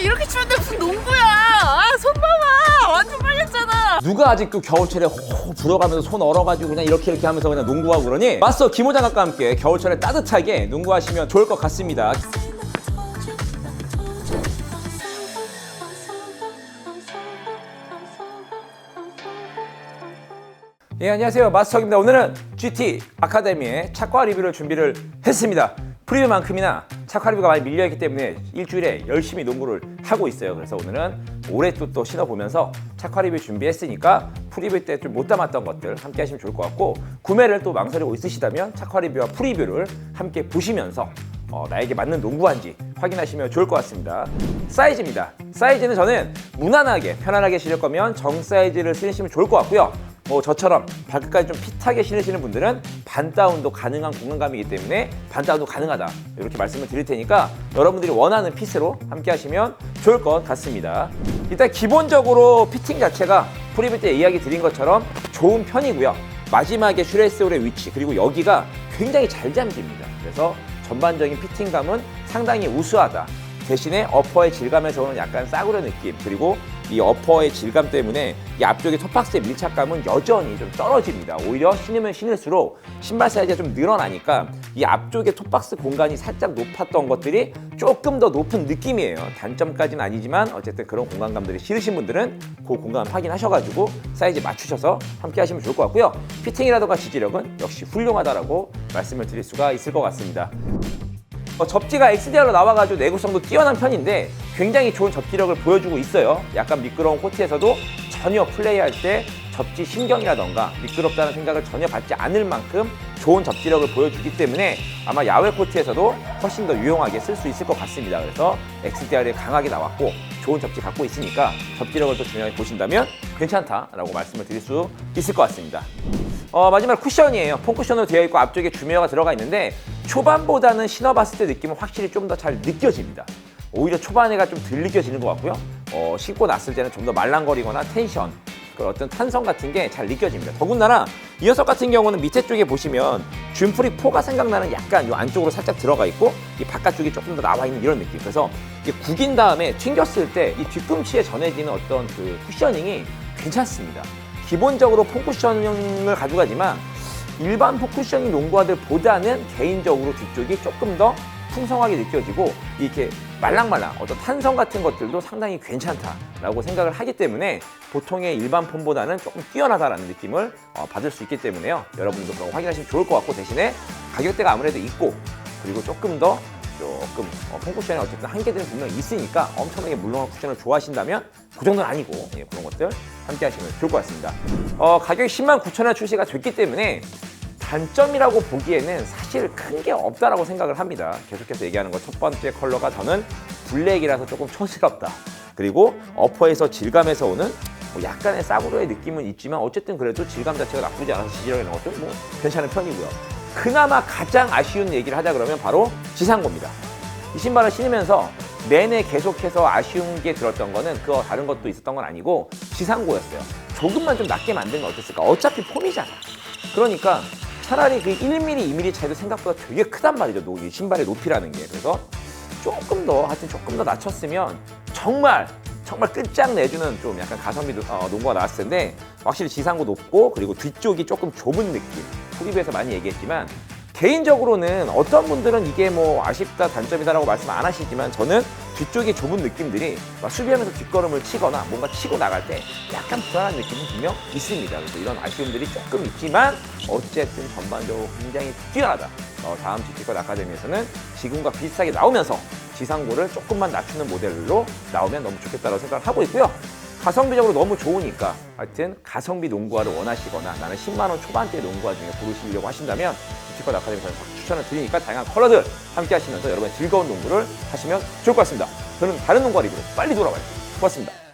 이렇게 추운데 무슨 농구야 아 손 봐봐 완전 빨렸잖아 누가 아직도 겨울철에 호 불어가면서 손 얼어가지고 그냥 이렇게 이렇게 하면서 그냥 농구하고 그러니 마스터 김호 장갑과 함께 겨울철에 따뜻하게 농구하시면 좋을 것 같습니다. 예 안녕하세요 마스터입니다. 오늘은 GT 아카데미의 착화 리뷰를 준비를 했습니다. 프리뷰만큼이나 리뷰가 많이 밀려있기 때문에 일주일에 열심히 농구를 하고 있어요. 그래서 오늘은 올해 또, 또 신어보면서 리뷰 준비했으니까 프리뷰 때 좀 못 담았던 것들 함께 하시면 좋을 것 같고 구매를 또 망설이고 있으시다면 리뷰와 프리뷰를 함께 보시면서 어, 나에게 맞는 농구한지 확인하시면 좋을 것 같습니다. 사이즈입니다. 사이즈는 저는 무난하게 편안하게 신을 거면 정 사이즈를 신으시면 좋을 것 같고요. 뭐 저처럼 발끝까지 좀 핏하게 신으시는 분들은 반 다운도 가능한 공간감이기 때문에 반 다운도 가능하다. 이렇게 말씀을 드릴 테니까 여러분들이 원하는 핏으로 함께 하시면 좋을 것 같습니다. 일단 기본적으로 피팅 자체가 프리뷰 때 이야기 드린 것처럼 좋은 편이고요. 마지막에 슈레스홀의 위치 그리고 여기가 굉장히 잘 잠깁니다. 그래서 전반적인 피팅감은 상당히 우수하다. 대신에 어퍼의 질감에서 오는 약간 싸구려 느낌 그리고 이 어퍼의 질감 때문에 이 앞쪽의 톱박스의 밀착감은 여전히 좀 떨어집니다. 오히려 신으면 신을수록 신발 사이즈가 좀 늘어나니까 이 앞쪽의 톱박스 공간이 살짝 높았던 것들이 조금 더 높은 느낌이에요. 단점까지는 아니지만 어쨌든 그런 공간감들이 싫으신 분들은 그 공간 확인하셔가지고 사이즈 맞추셔서 함께 하시면 좋을 것 같고요. 피팅이라든가 지지력은 역시 훌륭하다라고 말씀을 드릴 수가 있을 것 같습니다. 어, 접지가 XDR로 나와가지고 내구성도 뛰어난 편인데 굉장히 좋은 접지력을 보여주고 있어요. 약간 미끄러운 코트에서도 전혀 플레이할 때 접지 신경이라던가 미끄럽다는 생각을 전혀 받지 않을 만큼 좋은 접지력을 보여주기 때문에 아마 야외 코트에서도 훨씬 더 유용하게 쓸 수 있을 것 같습니다. 그래서 XDR이 강하게 나왔고 좋은 접지 갖고 있으니까 접지력을 또 중요하게 보신다면 괜찮다라고 말씀을 드릴 수 있을 것 같습니다. 어, 마지막 쿠션이에요. 폼 쿠션으로 되어 있고 앞쪽에 주메어가 들어가 있는데 초반보다는 신어봤을 때 느낌은 확실히 좀 더 잘 느껴집니다. 오히려 초반에가 좀 덜 느껴지는 것 같고요. 어, 신고 났을 때는 좀 더 말랑거리거나 텐션, 그런 어떤 탄성 같은 게 잘 느껴집니다. 더군다나 이 녀석 같은 경우는 밑에 쪽에 보시면 줌프리 4가 생각나는 약간 이 안쪽으로 살짝 들어가 있고 이 바깥쪽이 조금 더 나와 있는 이런 느낌. 그래서 이게 구긴 다음에 튕겼을 때 이 뒤꿈치에 전해지는 어떤 그 쿠셔닝이 괜찮습니다. 기본적으로 폼 쿠셔닝을 가져가지만 일반 포쿠셔닝 농구화들보다는 개인적으로 뒤쪽이 조금 더 풍성하게 느껴지고 이렇게 말랑말랑 어떤 탄성 같은 것들도 상당히 괜찮다라고 생각을 하기 때문에 보통의 일반 폼보다는 조금 뛰어나다라는 느낌을 어, 받을 수 있기 때문에요. 여러분도 그런 거 확인하시면 좋을 것 같고 대신에 가격대가 아무래도 있고 그리고 조금 더 조금 어, 폼 쿠션이 어쨌든 한계들은 분명히 있으니까 엄청나게 물렁한 쿠션을 좋아하신다면 그 정도는 아니고 예, 그런 것들 함께 하시면 좋을 것 같습니다. 어, 가격이 10만 9천 원 출시가 됐기 때문에 단점이라고 보기에는 사실 큰 게 없다라고 생각을 합니다. 계속해서 얘기하는 것 첫 번째 컬러가 저는 블랙이라서 조금 촌스럽다. 그리고 어퍼에서 질감에서 오는 뭐 약간의 싸구려의 느낌은 있지만 어쨌든 그래도 질감 자체가 나쁘지 않아서 지지력이나 것도 뭐 괜찮은 편이고요. 그나마 가장 아쉬운 얘기를 하자 그러면 바로 지상고입니다. 이 신발을 신으면서 내내 계속해서 아쉬운 게 들었던 거는 그거 다른 것도 있었던 건 아니고 지상고였어요. 조금만 좀 낮게 건 어땠을까? 어차피 폼이잖아. 그러니까 차라리 그 1mm, 2mm 차이도 생각보다 되게 크단 말이죠. 노- 이 신발의 높이라는 게. 그래서 조금 더, 하여튼 조금 더 낮췄으면 정말 정말 끝장 내주는 좀 약간 가성비 노- 어, 농구가 나왔을 텐데 확실히 지상고 높고 그리고 뒤쪽이 조금 좁은 느낌. 프리뷰에서 많이 얘기했지만 개인적으로는 어떤 분들은 이게 뭐 아쉽다 단점이다라고 말씀 안 하시지만 저는 뒤쪽이 좁은 느낌들이 막 수비하면서 뒷걸음을 치거나 뭔가 치고 나갈 때 약간 불안한 느낌이 분명 있습니다. 그래서 이런 아쉬움들이 조금 있지만 어쨌든 전반적으로 굉장히 뛰어나다. 어, 다음 GT컷 아카데미에서는 지금과 비슷하게 나오면서 지상고를 조금만 낮추는 모델로 나오면 너무 좋겠다고 생각을 하고 있고요. 가성비적으로 너무 좋으니까 하여튼 가성비 농구화를 원하시거나 나는 10만 원 초반대 농구화 중에 고르시려고 하신다면 뷰티컷 아카데미에서 추천을 드리니까 다양한 컬러들 함께 하시면서 여러분의 즐거운 농구를 하시면 좋을 것 같습니다. 저는 다른 농구화 리뷰로 빨리 돌아와요. 고맙습니다.